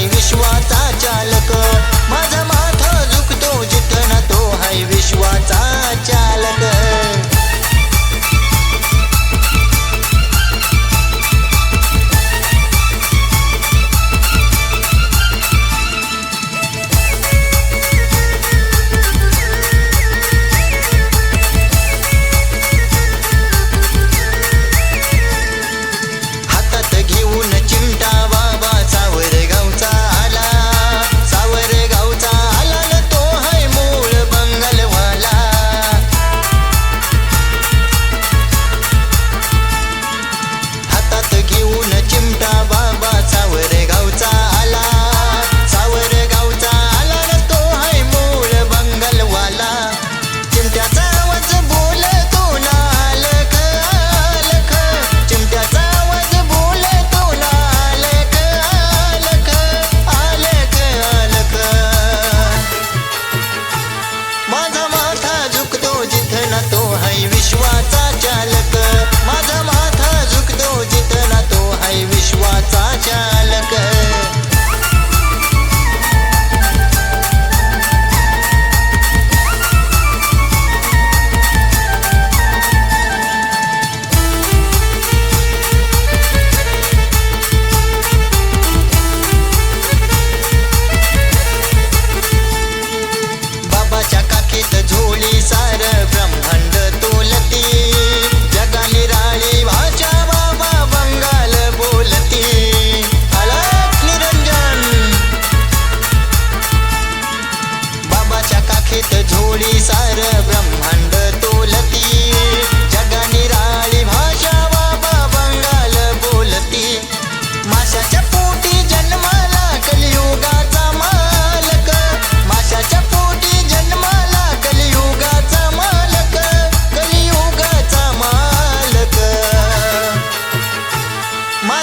I wish what I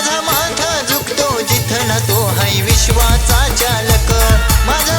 माझा माथा झुकतो जिथ ना तो हाय विश्वाचा चालक. माझा